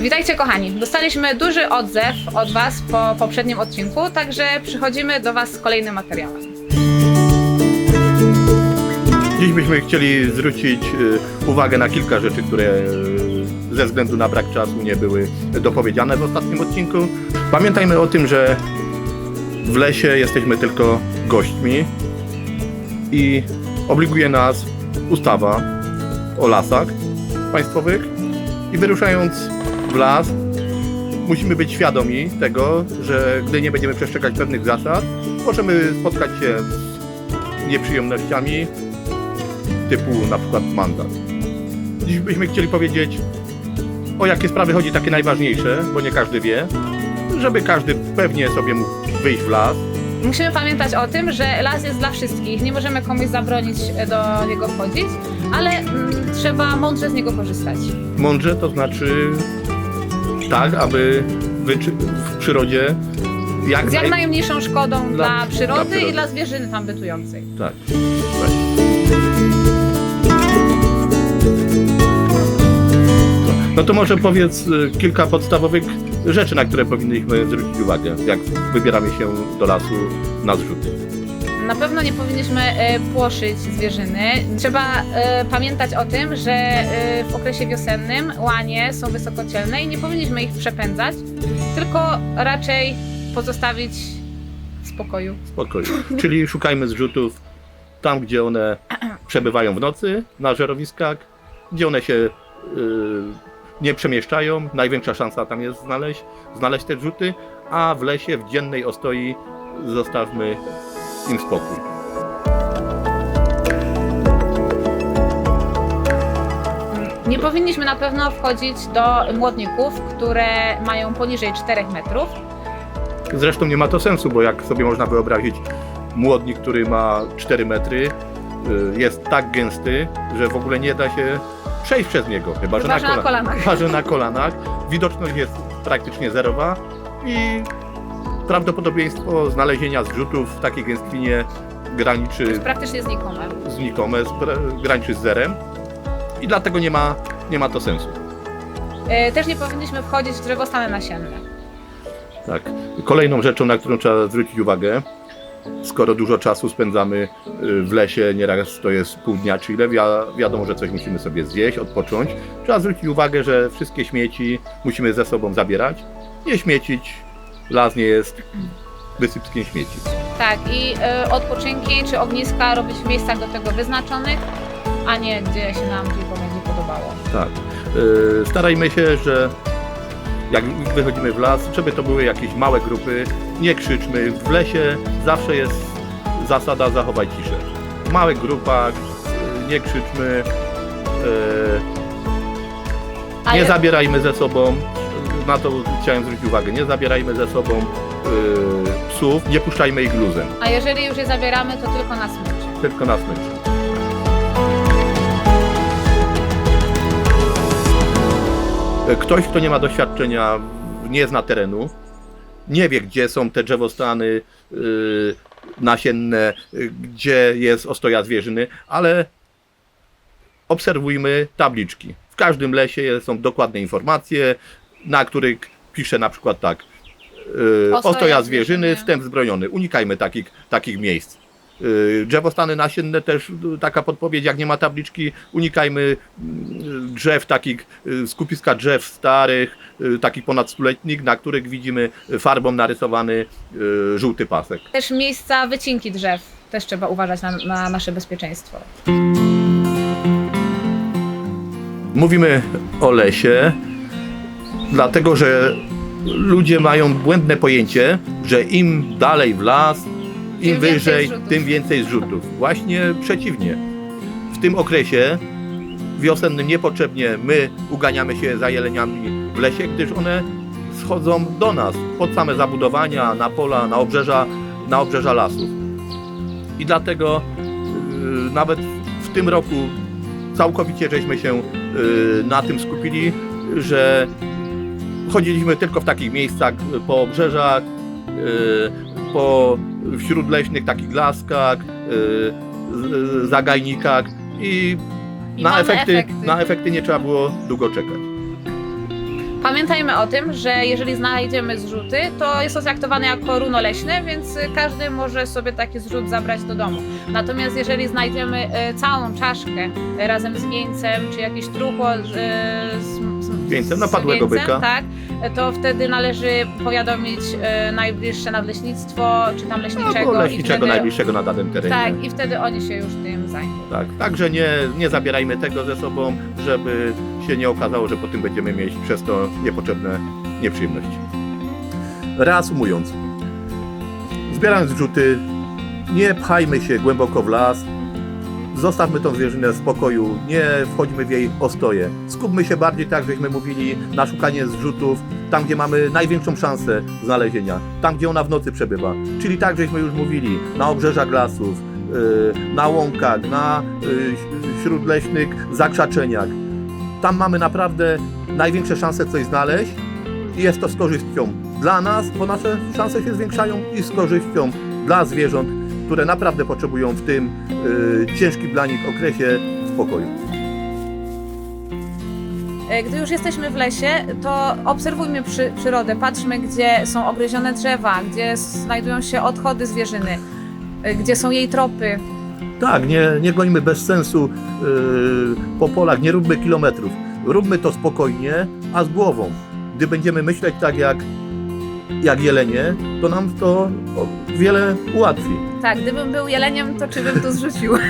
Witajcie kochani. Dostaliśmy duży odzew od Was po poprzednim odcinku, także przychodzimy do Was z kolejnym materiałem. Dziś byśmy chcieli zwrócić y, uwagę na kilka rzeczy, które y, ze względu na brak czasu nie były dopowiedziane w ostatnim odcinku. Pamiętajmy o tym, że w lesie jesteśmy tylko gośćmi i obliguje nas ustawa o lasach państwowych i wyruszając w las musimy być świadomi tego, że gdy nie będziemy przestrzegać pewnych zasad, możemy spotkać się z nieprzyjemnościami, typu na przykład mandat. Dziś byśmy chcieli powiedzieć, o jakie sprawy chodzi takie najważniejsze, bo nie każdy wie, żeby każdy pewnie sobie mógł wyjść w las. Musimy pamiętać o tym, że las jest dla wszystkich. Nie możemy komuś zabronić e, do niego wchodzić, ale mm, trzeba mądrze z niego korzystać. Mądrze to znaczy tak, aby wyczy- w przyrodzie jak, Z jak naj- najmniejszą szkodą Dla- dla, przyrody, przyrody. i dla zwierzyny tam bytującej. Tak. tak. No to może powiedz y, kilka podstawowych rzeczy, na które powinniśmy zwrócić uwagę, jak wybieramy się do lasu na zrzuty. Na pewno nie powinniśmy e, płoszyć zwierzyny. Trzeba e, pamiętać o tym, że e, w okresie wiosennym łanie są wysokocielne i nie powinniśmy ich przepędzać, tylko raczej pozostawić w spokoju. Spokoju. Czyli szukajmy zrzutów tam, gdzie one przebywają w nocy, na żerowiskach, gdzie one się y, nie przemieszczają. Największa szansa tam jest znaleźć, znaleźć te zrzuty, a w lesie, w dziennej ostoi zostawmy im spokój. Nie powinniśmy na pewno wchodzić do młodników, które mają poniżej 4 metrów. Zresztą nie ma to sensu, bo jak sobie można wyobrazić, młodnik, który ma 4 metry, y, jest tak gęsty, że w ogóle nie da się przejść przez niego, chyba, Chyba, że że na kola- kolanach. Chyba, że na kolanach. Widoczność jest praktycznie zerowa i prawdopodobieństwo znalezienia zrzutów w takiej gęstwinie graniczy Jest praktycznie znikome. znikome, spra- graniczy z zerem i dlatego nie ma, nie ma to sensu. E, Też nie powinniśmy wchodzić w drzewostany nasienne. Tak. Kolejną rzeczą, na którą trzeba zwrócić uwagę, skoro dużo czasu spędzamy y, w lesie, nieraz to jest pół dnia czy ile, wi- wiadomo, że coś musimy sobie zjeść, odpocząć. Trzeba zwrócić uwagę, że wszystkie śmieci musimy ze sobą zabierać. Nie śmiecić, las nie jest wysypskiem śmieci. Tak, i e, odpoczynki czy ogniska robić w miejscach do tego wyznaczonych, a nie gdzie się nam tylko będzie podobało. Tak. Y, Starajmy się, że jak wychodzimy w las, żeby to były jakieś małe grupy, nie krzyczmy. W lesie zawsze jest zasada zachowaj ciszę. W małych grupach y, nie krzyczmy, y, nie je- zabierajmy ze sobą, na to chciałem zwrócić uwagę, nie zabierajmy ze sobą y, psów, nie puszczajmy ich luzem, A jeżeli już je zabieramy, to tylko na smyczy. tylko na smycz. Ktoś, kto nie ma doświadczenia, nie zna terenu, nie wie, gdzie są te drzewostany yy, nasienne, yy, gdzie jest ostoja zwierzyny, ale obserwujmy tabliczki. W każdym lesie są dokładne informacje, na których pisze na przykład tak. Yy, Ostoja zwierzyny. zwierzyny, wstęp zbrojony. Unikajmy takich, takich miejsc. Yy, Drzewostany nasienne też yy, taka podpowiedź, jak nie ma tabliczki, unikajmy yy, drzew takich, yy, skupiska drzew starych, yy, takich ponad stuletnich, na których widzimy farbą narysowany yy, żółty pasek. Też miejsca wycinki drzew. Też trzeba uważać na, na nasze bezpieczeństwo. Mówimy o lesie, dlatego że ludzie mają błędne pojęcie, że im dalej w las, im Tym więcej wyżej, zrzutów. tym więcej zrzutów. Właśnie przeciwnie. W tym okresie wiosennym niepotrzebnie my uganiamy się za jeleniami w lesie, gdyż one schodzą do nas pod same zabudowania, na pola, na obrzeża, na obrzeża lasów. I dlatego yy, nawet w tym roku całkowicie żeśmy się yy, na tym skupili, że chodziliśmy tylko w takich miejscach y, po obrzeżach, yy, po śródleśnych takich laskach, z- zagajnikach i I na efekty, efekty. na efekty nie trzeba było długo czekać. Pamiętajmy o tym, że jeżeli znajdziemy zrzuty, to jest to traktowane jako runo leśne, więc y, każdy może sobie taki zrzut zabrać do domu. Natomiast jeżeli znajdziemy y, całą czaszkę y, razem z wieńcem, czy jakieś truchło y, z, z napadłego wieńcem, byka. Tak, to wtedy należy powiadomić y, najbliższe nadleśnictwo, czy tam leśniczego. Albo leśniczego wtedy, najbliższego na danym terenie. Tak, i wtedy oni się już tym zajmą. Tak, także nie, nie zabierajmy tego ze sobą, żeby się nie okazało, że po tym będziemy mieć przez to niepotrzebne nieprzyjemności. Reasumując, zbierając rzuty, nie pchajmy się głęboko w las, zostawmy tą zwierzynę w spokoju, nie wchodźmy w jej ostoje. Skupmy się bardziej, tak żeśmy mówili, na szukanie zrzutów, tam gdzie mamy największą szansę znalezienia, tam gdzie ona w nocy przebywa. Czyli tak żeśmy już mówili, na obrzeżach lasów, yy, na łąkach, na yy, śródleśnych zakrzaczeniach. Tam mamy naprawdę największe szanse coś znaleźć i jest to z korzyścią dla nas, bo nasze szanse się zwiększają i z korzyścią dla zwierząt, które naprawdę potrzebują w tym yy, ciężkim dla nich okresie spokoju. E, Gdy już jesteśmy w lesie, to obserwujmy przy, przyrodę, patrzmy, gdzie są ogryzione drzewa, gdzie znajdują się odchody zwierzyny, e, gdzie są jej tropy. Tak, nie, nie gońmy bez sensu yy, po polach, nie róbmy kilometrów. Róbmy to spokojnie, a z głową. Gdy będziemy myśleć tak jak, jak jelenie, to nam to wiele ułatwi. Tak, gdybym był jeleniem, to czy bym to zrzucił?